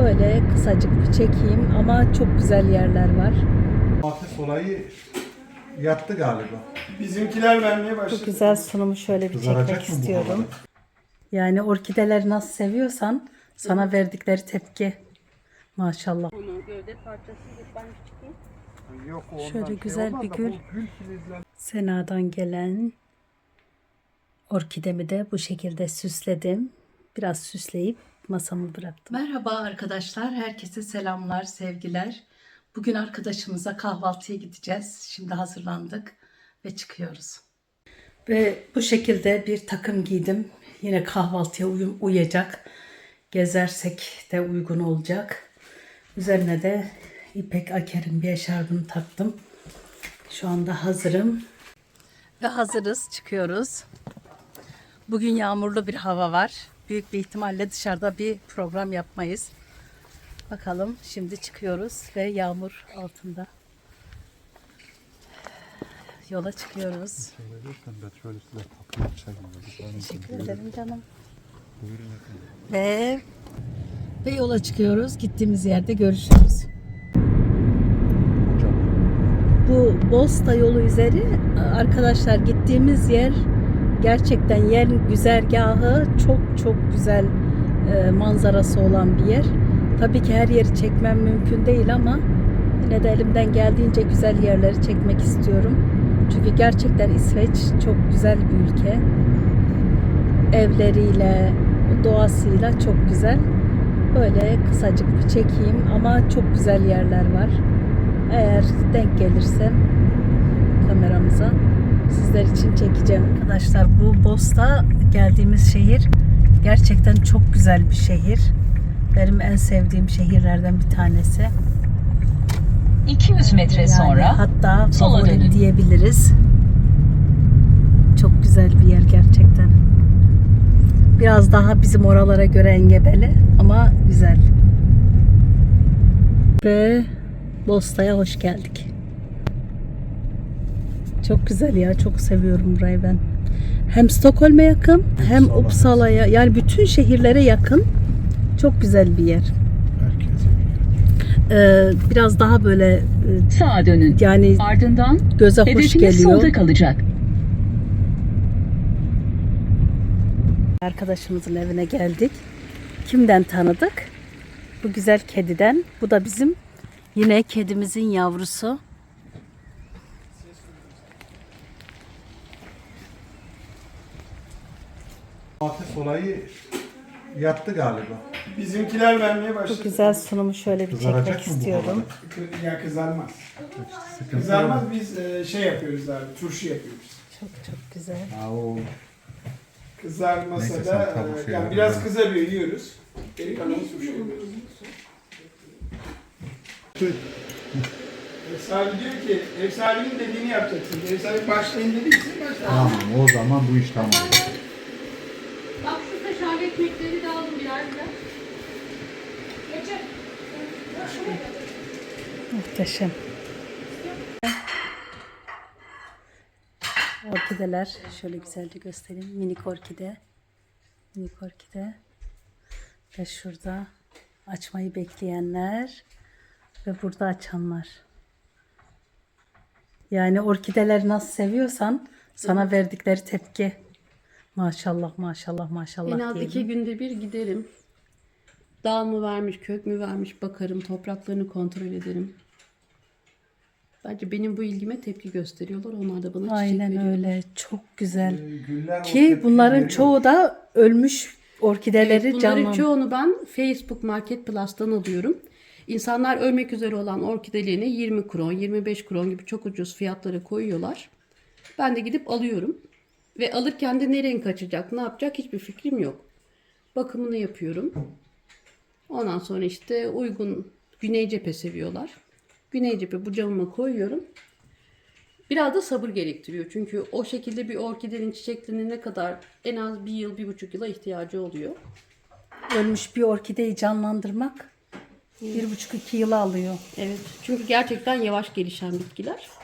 Böyle kısacık bir çekeyim ama çok güzel yerler var. Hafif olayı yattı galiba. Bizimkiler vermeye Bu başladı. güzel sunumu şöyle bir Kızaracak çekmek mı bu istiyorum. havada? Yani orkideleri nasıl seviyorsan sana verdikleri tepki. Maşallah. Yok, ondan Şöyle şey güzel olmaz bir da gül. bu Sena'dan gelen orkidemi de bu şekilde süsledim. Biraz süsleyip masamı bıraktım. Merhaba arkadaşlar. Herkese selamlar, sevgiler. Bugün arkadaşımıza kahvaltıya gideceğiz. Şimdi hazırlandık ve çıkıyoruz. Ve bu şekilde bir takım giydim. Yine kahvaltıya uyum, uyacak. Gezersek de uygun olacak. Üzerine de İpek Aker'in bir eşarbını taktım. Şu anda hazırım. Ve hazırız, çıkıyoruz. Bugün yağmurlu bir hava var. Büyük bir ihtimalle dışarıda bir program yapmayız. Bakalım şimdi çıkıyoruz ve yağmur altında. Yola çıkıyoruz. Teşekkür ederim canım. Ve ve yola çıkıyoruz. Gittiğimiz yerde görüşürüz. Bu Bosta yolu üzeri arkadaşlar gittiğimiz yer gerçekten yerin güzergahı çok çok güzel e, manzarası olan bir yer. Tabii ki her yeri çekmem mümkün değil ama yine de elimden geldiğince güzel yerleri çekmek istiyorum. Çünkü gerçekten İsveç çok güzel bir ülke. Evleriyle, doğasıyla çok güzel. Böyle kısacık bir çekeyim ama çok güzel yerler var. Eğer denk gelirsem kameramıza sizler için çekeceğim. Arkadaşlar bu Bosta geldiğimiz şehir gerçekten çok güzel bir şehir. Benim en sevdiğim şehirlerden bir tanesi. 200 metre Yani sonra hatta sola dönün. diyebiliriz. Çok güzel bir yer gerçekten. Biraz daha bizim oralara göre engebeli ama güzel. Ve Bosta'ya hoş geldik. Çok güzel ya. Çok seviyorum burayı ben. Hem Stockholm'e yakın hem Uppsala. Uppsala'ya yani bütün şehirlere yakın. Çok güzel bir yer. Ee, biraz daha böyle e, sağa dönün. yani Ardından göze hoş hedefiniz geliyor. solda kalacak. Arkadaşımızın evine geldik. Kimden tanıdık? Bu güzel kediden. Bu da bizim yine kedimizin yavrusu. Hafif olayı yattı galiba. Bizimkiler vermeye Bu başladı. güzel sunumu şöyle bir Kızaracak çekmek mı bu istiyorum. Kı- Ya kızarmaz. Sıkıntı Kızarmaz yok. biz e, şey yapıyoruz abi, turşu yapıyoruz. Çok çok güzel. Ha, o Kızarmasa Neyse, da sen tavuk e, şey yani yap. biraz kızarıyor yiyoruz. Geri kalanı turşu yapıyoruz. Ev sahibi diyor ki, ev sahibinin dediğini yapacaksın. Sahibi başlayın dediyse başla. Tamam o zaman bu iş tamam. Ekmekleri de alın birer birer. Geçer. Muhteşem. Orkideler şöyle güzelce göstereyim. Minik orkide. Minik orkide. Ve şurada açmayı bekleyenler ve burada açanlar. Yani orkideleri nasıl seviyorsan sana verdikleri tepki. Maşallah maşallah maşallah En az diyelim. iki günde bir giderim. Dal mı vermiş, kök mü vermiş bakarım, topraklarını kontrol ederim. Bence benim bu ilgime tepki gösteriyorlar. Onlar da bana çiçek Aynen veriyorlar. öyle. Çok güzel. Ee, Güller Ki bunların veriyor. çoğu da ölmüş orkideleri Evet, bunların canlan. çoğunu ben Facebook Marketplace'tan alıyorum. İnsanlar ölmek üzere olan orkidelerini 20 kron, 25 kron gibi çok ucuz fiyatlara koyuyorlar. Ben de gidip alıyorum. Ve alırken de ne renk açacak, ne yapacak hiçbir fikrim yok. Bakımını yapıyorum. Ondan sonra işte uygun güney cephe seviyorlar. Güney cephe bu camıma koyuyorum. Biraz da sabır gerektiriyor. Çünkü o şekilde bir orkidenin çiçeklerine ne kadar en az bir yıl, bir buçuk yıla ihtiyacı oluyor. Ölmüş bir orkideyi canlandırmak bir buçuk iki yılı alıyor. Evet. Çünkü gerçekten yavaş gelişen bitkiler.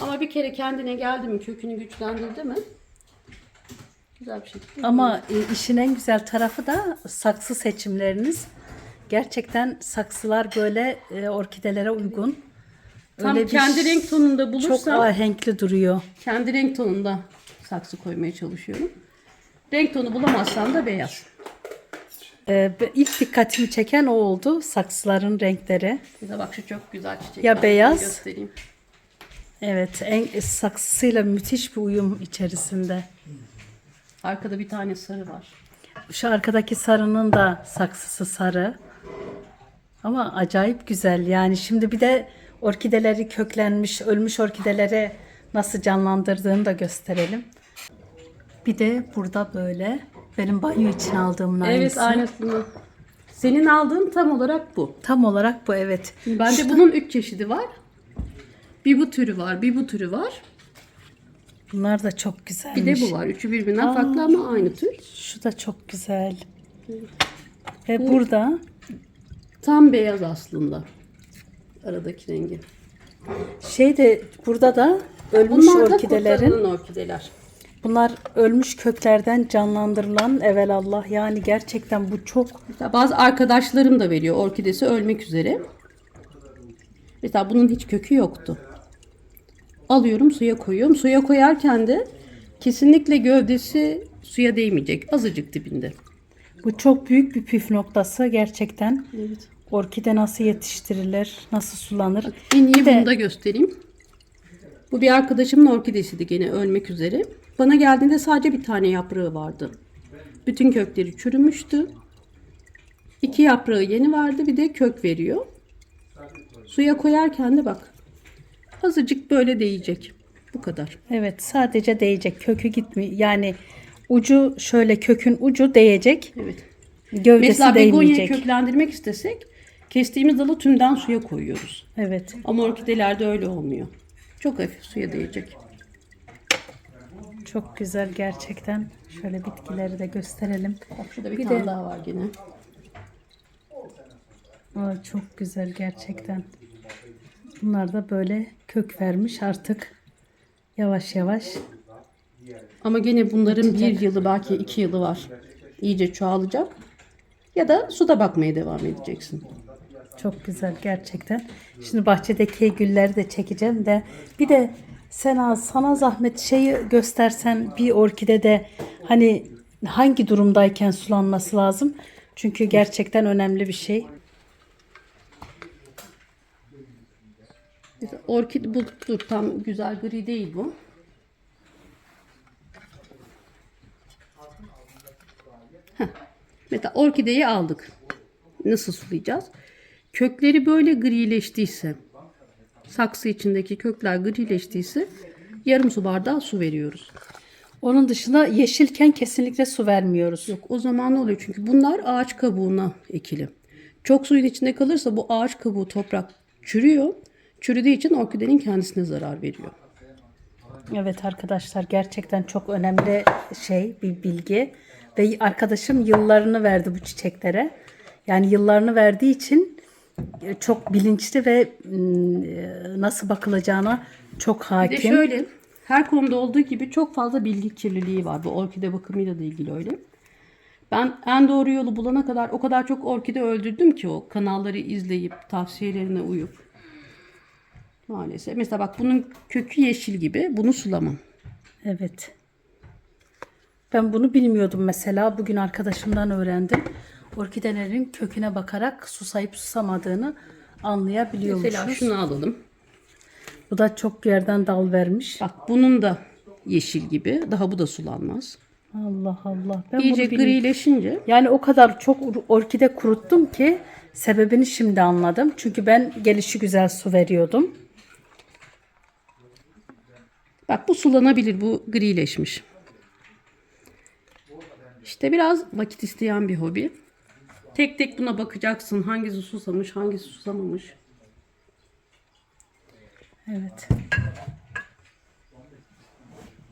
Ama bir kere kendine geldi mi, kökünü güçlendirdi mi? Güzel bir şekilde. Ama e, işin en güzel tarafı da saksı seçimleriniz. Gerçekten saksılar böyle e, orkidelere uygun. Tam Öyle bir kendi renk tonunda Çok bulursam ahenkli duruyor. kendi renk tonunda saksı koymaya çalışıyorum. Renk tonu bulamazsam da beyaz. Ee, be- ilk dikkatimi çeken o oldu. Saksıların renkleri. Bir de bak şu çok güzel çiçek. Ya beyaz. Göstereyim. Evet, en saksısıyla müthiş bir uyum içerisinde. Arkada bir tane sarı var. Şu arkadaki sarının da saksısı sarı. Ama acayip güzel. Yani şimdi bir de orkideleri köklenmiş, ölmüş orkideleri nasıl canlandırdığını da gösterelim. Bir de burada böyle benim banyo için aldığımın aynısı. Evet aynısını. Senin aldığın tam olarak bu. Tam olarak bu evet. Bende bunun üç çeşidi var. Bir bu türü var, bir bu türü var. Bunlar da çok güzelmiş. Bir de bu var. Üçü birbirinden farklı ama aynı tür. Şu da çok güzel. Ve burada Tam beyaz aslında. Aradaki rengi. şey de burada da ölmüş Bunlar da orkidelerin orkideler. bunlar ölmüş köklerden canlandırılan evelallah yani gerçekten bu çok Mesela bazı arkadaşlarım da veriyor orkidesi ölmek üzere. Mesela bunun hiç kökü yoktu. Alıyorum suya koyuyorum. Suya koyarken de kesinlikle gövdesi suya değmeyecek. Azıcık dibinde. bu çok büyük bir püf noktası gerçekten. Evet. Orkide nasıl yetiştirilir, nasıl sulanır? En iyi Bir de- bunu da göstereyim. Bu bir arkadaşımın orkidesiydi gene ölmek üzere. Bana geldiğinde sadece bir tane yaprağı vardı. Bütün kökleri çürümüştü. İki yaprağı yeni vardı bir de kök veriyor. Suya koyarken de bak azıcık böyle değecek. Bu kadar. Evet, sadece değecek. Kökü gitmiyor. Yani ucu şöyle kökün ucu değecek. Evet. Gövdesi Mesela değmeyecek. köklendirmek istesek kestiğimiz dalı tümden suya koyuyoruz. Evet. Ama orkidelerde öyle olmuyor. Çok hafif suya değecek. Çok güzel gerçekten. Şöyle bitkileri de gösterelim. Bak şurada bir, Bir tane de- daha var gene. Aa, çok güzel gerçekten. Bunlar da böyle kök vermiş artık. Yavaş yavaş. Ama gene bunların bir yılı belki iki yılı var. İyice çoğalacak. Ya da suda bakmaya devam edeceksin. Çok güzel gerçekten. Şimdi bahçedeki gülleri de çekeceğim de bir de Sena sana zahmet şeyi göstersen bir orkidede hani hangi durumdayken sulanması lazım? Çünkü gerçekten önemli bir şey. Mesela Orkid bu dur tam güzel gri değil bu. Heh. Mesela orkideyi aldık. Nasıl sulayacağız? Kökleri böyle grileştiyse, saksı içindeki kökler grileştiyse yarım su bardağı su veriyoruz. Onun dışında yeşilken kesinlikle su vermiyoruz. Yok o zaman ne oluyor? Çünkü bunlar ağaç kabuğuna ekili. Çok suyun içinde kalırsa bu ağaç kabuğu toprak çürüyor. Çürüdüğü için orkidenin kendisine zarar veriyor. Evet arkadaşlar gerçekten çok önemli şey bir bilgi ve arkadaşım yıllarını verdi bu çiçeklere. Yani yıllarını verdiği için e, çok bilinçli ve mm, e, nasıl bakılacağına çok Bir de hakim. şöyle her konuda olduğu gibi çok fazla bilgi kirliliği var. Bu orkide bakımıyla da ilgili öyle. Ben en doğru yolu bulana kadar o kadar çok orkide öldürdüm ki o kanalları izleyip tavsiyelerine uyup. Maalesef. Mesela bak bunun kökü yeşil gibi. Bunu sulamam. Evet. Ben bunu bilmiyordum mesela. Bugün arkadaşımdan öğrendim. Orkidelerin köküne bakarak susayıp susamadığını anlayabiliyormuşuz. Mesela şunu alalım. Bu da çok yerden dal vermiş. Bak bunun da yeşil gibi. Daha bu da sulanmaz. Allah Allah. Ben İyice bunu grileşince Yani o kadar çok or- orkide kuruttum ki sebebini şimdi anladım. Çünkü ben gelişi güzel su veriyordum. Bak bu sulanabilir. Bu grileşmiş. İşte biraz vakit isteyen bir hobi. Tek tek buna bakacaksın. Hangisi susamış, hangisi susamamış. Evet.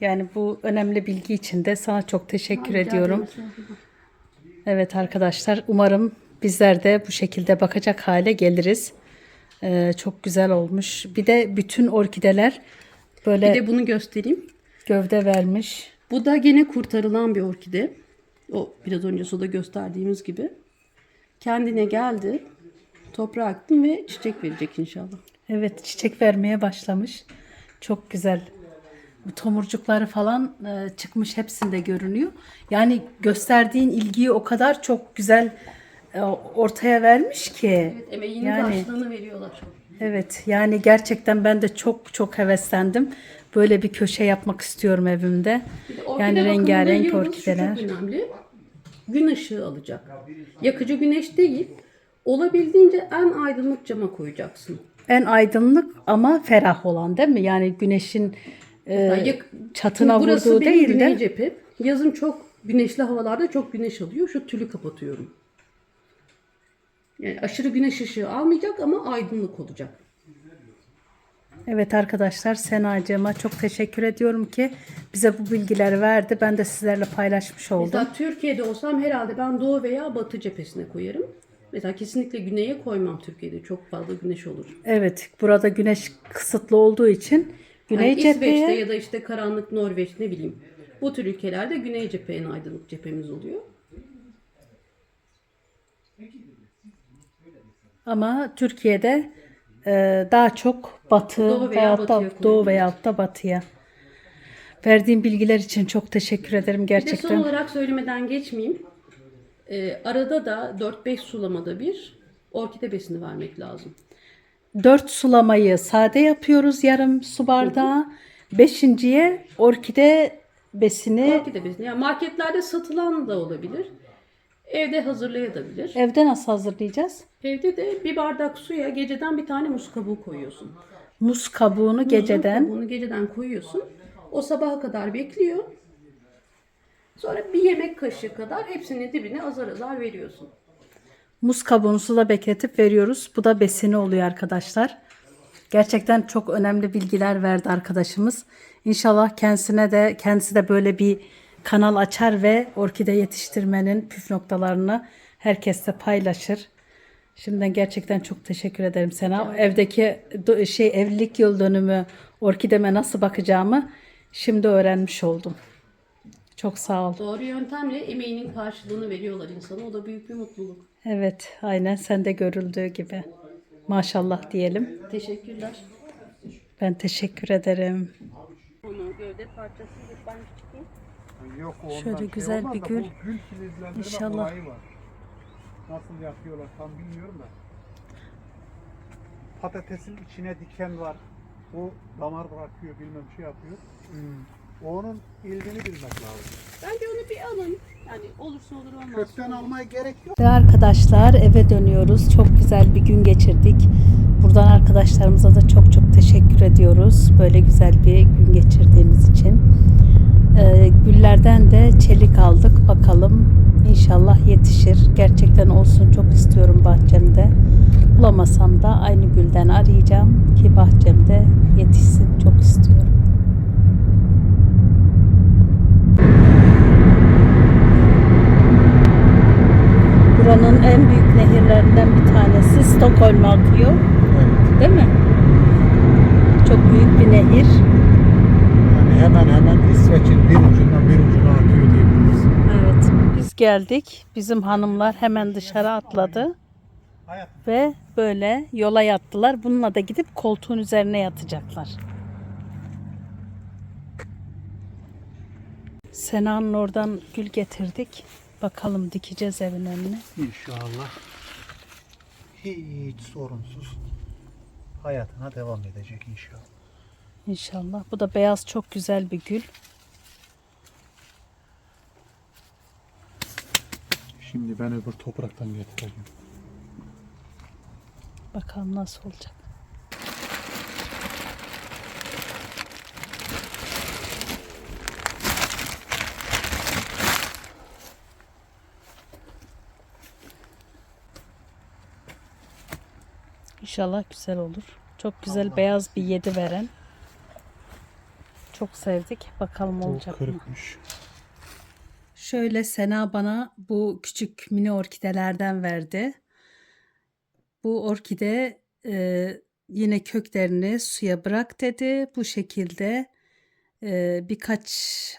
Yani bu önemli bilgi için de sana çok teşekkür ediyorum. Evet arkadaşlar umarım bizler de bu şekilde bakacak hale geliriz. Ee, çok güzel olmuş. Bir de bütün orkideler böyle Bir de bunu göstereyim. gövde vermiş. Bu da gene kurtarılan bir orkide. O biraz önce suda gösterdiğimiz gibi. Kendine geldi. Toprağa attım ve çiçek verecek inşallah. Evet çiçek vermeye başlamış. Çok güzel. Bu tomurcukları falan e, çıkmış hepsinde görünüyor. Yani gösterdiğin ilgiyi o kadar çok güzel ortaya vermiş ki. Emeğinin Yani- karşılığını veriyorlar. Evet yani gerçekten ben de çok çok heveslendim. Böyle bir köşe yapmak istiyorum evimde. Yani rengarenk orkideler. çok önemli. Gün ışığı alacak. Yakıcı güneş değil. Olabildiğince en aydınlık cama koyacaksın. En aydınlık ama ferah olan değil mi? Yani güneşin e, Yani yak- çatına Burası vurduğu benim değil güney de cephe. Yazın çok güneşli havalarda çok güneş alıyor. Şu tülü kapatıyorum. Yani aşırı güneş ışığı almayacak ama aydınlık olacak. Evet arkadaşlar Senacığıma çok teşekkür ediyorum ki bize bu bilgileri verdi. Ben de sizlerle paylaşmış oldum. Mesela Türkiye'de olsam herhalde ben doğu veya batı cephesine koyarım. Mesela kesinlikle güneye koymam Türkiye'de. Çok fazla güneş olur. Evet burada güneş kısıtlı olduğu için güney Yani İsveç'te cepheye ya da işte karanlık Norveç ne bileyim. Bu tür ülkelerde güney cephe en aydınlık cephemiz oluyor. Ama Türkiye'de e, daha çok batı Doğu veya da doğu veyahut da batıya. Verdiğim bilgiler için çok teşekkür ederim Bir de son gerçekten. olarak söylemeden geçmeyeyim. Ee, arada da 4-5 sulamada bir orkide besini vermek lazım. 4 sulamayı sade yapıyoruz yarım su bardağı. Beşinciye orkide besini Orkide besini. Yani marketlerde satılan da olabilir. Evde hazırlayabilir. evde nasıl hazırlayacağız? Evde de bir bardak suya geceden bir tane muz kabuğu koyuyorsun. Muz kabuğunu Muzun geceden kabuğunu geceden koyuyorsun. O sabaha kadar bekliyor. Sonra bir yemek kaşığı kadar hepsini dibine azar azar veriyorsun. muz kabuğunu suda bekletip veriyoruz. Bu da besini oluyor arkadaşlar. Gerçekten çok önemli bilgiler verdi arkadaşımız. İnşallah kendisine de kendisi de böyle bir kanal açar ve orkide yetiştirmenin püf noktalarını herkesle paylaşır. Şimdiden gerçekten çok teşekkür ederim sana. Evdeki do- şey evlilik yıl dönümü orkideme nasıl bakacağımı şimdi öğrenmiş oldum. Çok sağ ol. Doğru yöntemle emeğinin karşılığını veriyorlar insana. O da büyük bir mutluluk. Evet, aynen sende görüldüğü gibi. Maşallah diyelim. Teşekkürler. Ben teşekkür ederim. Onu gövde parçası ben çıkayım. Yok Şöyle ondan güzel bir gül. Bu gül İnşallah. Nasıl yapıyorlar tam bilmiyorum da. Patatesin içine diken var. O damar bırakıyor bilmem şey yapıyor. Onun ilgini bilmek lazım. Bence onu bir alın. Yani olursa olur olmaz. Kökten almaya gerek yok. Ve arkadaşlar eve dönüyoruz. Çok güzel bir gün geçirdik. Buradan arkadaşlarımıza da çok çok teşekkür ediyoruz. Böyle güzel bir gün geçirdiğimiz için. Ee, güllerden de çelik aldık. Bakalım inşallah yetişir. Gerçekten olsun çok istiyorum bahçemde. Bulamasam da aynı gülden arayacağım ki bahçemde yetişsin. Çok istiyorum. Buranın en büyük nehirlerinden bir tanesi Stockholm'a akıyor. Evet. Değil mi? Çok büyük bir nehir. Hemen hemen İsveç'in bir ucundan bir ucuna akıyor diyebiliriz. Evet. Biz geldik. Bizim hanımlar hemen dışarı atladı Hayat ve böyle yola yattılar. Bununla da gidip koltuğun üzerine yatacaklar. Sena'nın oradan gül getirdik. Bakalım dikeceğiz evin önüne. İnşallah hiç sorunsuz hayatına devam edecek inşallah. İnşallah. Bu da beyaz çok güzel bir gül. Şimdi ben öbür topraktan getireceğim. Bakalım nasıl olacak. İnşallah güzel olur. Çok güzel beyaz bir yedi veren. Çok sevdik. Bakalım olacak mı? kırıkmış. Şöyle Sena bana bu küçük mini orkidelerden verdi. Bu orkide e, yine köklerini suya bırak dedi. Bu şekilde e, birkaç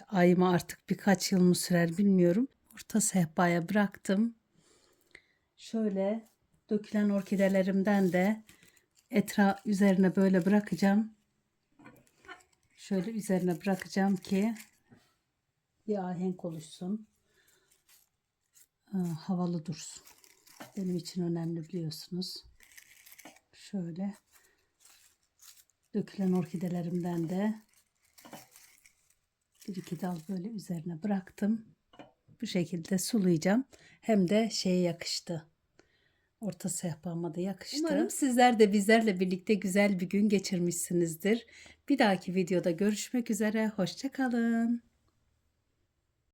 ay mı artık birkaç yıl mı sürer bilmiyorum. Orta sehpaya bıraktım. Şöyle dökülen orkidelerimden de etra üzerine böyle bırakacağım. Şöyle üzerine bırakacağım ki bir ahenk oluşsun. Havalı dursun. Benim için önemli biliyorsunuz. Şöyle dökülen orkidelerimden de bir iki dal böyle üzerine bıraktım. Bu şekilde sulayacağım. Hem de şeye yakıştı. Orta sehpama da yakıştı. Umarım sizler de bizlerle birlikte güzel bir gün geçirmişsinizdir. Bir dahaki videoda görüşmek üzere. Hoşçakalın.